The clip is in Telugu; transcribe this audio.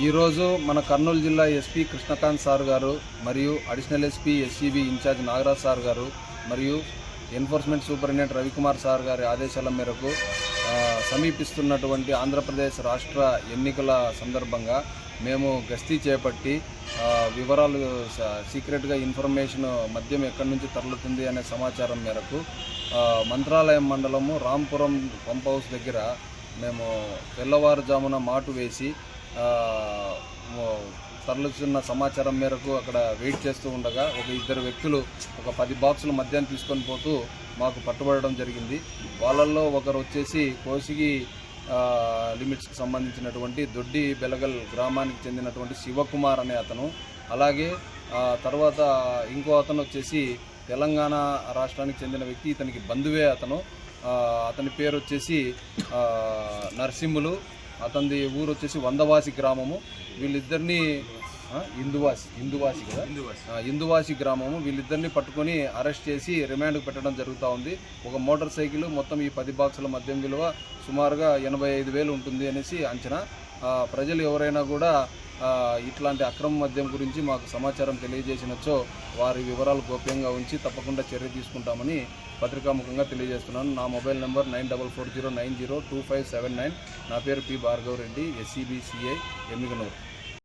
ఈరోజు మన కర్నూలు జిల్లా ఎస్పీ కృష్ణకాంత్ సార్ గారు మరియు additional SP SCB in-charge Nagaraj sir గారు మరియు ఎన్ఫోర్స్మెంట్ సూపరింటెండెంట్ రవికుమార్ సార్ గారి ఆదేశాల మేరకు సమీపిస్తున్నటువంటి ఆంధ్రప్రదేశ్ రాష్ట్ర ఎన్నికల సందర్భంగా మేము గస్తీ చేపట్టి వివరాలు సీక్రెట్గా ఇన్ఫర్మేషన్ మద్యం ఎక్కడి నుంచి తరలుతుంది అనే సమాచారం మేరకు మంత్రాలయం మండలము రాంపురం పంప్ హౌస్ దగ్గర మేము తెల్లవారుజామున మాటు వేసి తరలిస్తున్న సమాచారం మేరకు అక్కడ వెయిట్ చేస్తూ ఉండగా ఒక ఇద్దరు వ్యక్తులు ఒక పది బాక్సులు మద్యాన్ని తీసుకొని పోతూ మాకు పట్టుబడడం జరిగింది. వాళ్ళల్లో ఒకరు వచ్చేసి కోసిగి లిమిట్స్కి సంబంధించినటువంటి దొడ్డి బెలగల్ గ్రామానికి చెందినటువంటి శివకుమార్ అనే అతను అలాగే తర్వాత ఇంకో అతను వచ్చేసి తెలంగాణ రాష్ట్రానికి చెందిన వ్యక్తి ఇతనికి బంధువే అతను. అతని పేరు వచ్చేసి నరసింహులు. అతనిది ఊరు వచ్చేసి వందవాసి గ్రామము. వీళ్ళిద్దరిని ఆ, ఇందువాసి ఇందువాసి కదా? ఆ, ఇందువాసి గ్రామము. వీళ్ళిద్దరిని పట్టుకొని అరెస్ట్ చేసి రిమాండ్కి పెట్టడం జరుగుతూ ఉంది. ఒక మోటార్ సైకిల్ మొత్తం ఈ పది బాక్సుల మద్యం విలువ సుమారుగా ఎనభై ఐదు వేలు ఉంటుంది అనేసి అంచనా. ప్రజలు ఎవరైనా కూడా ఇట్లాంటి అక్రమ మద్యం గురించి మాకు సమాచారం తెలియజేసినచ్చో వారి వివరాలు గోప్యంగా ఉంచి తప్పకుండా చర్య తీసుకుంటామని పత్రికాముఖంగా తెలియజేస్తున్నాను. నా mobile number nine double four zero nine zero two five seven nine. నా పేరు పి భార్గవ్ రెడ్డి ఎస్సీబీసీఐ ఎమ్మిగనూరు.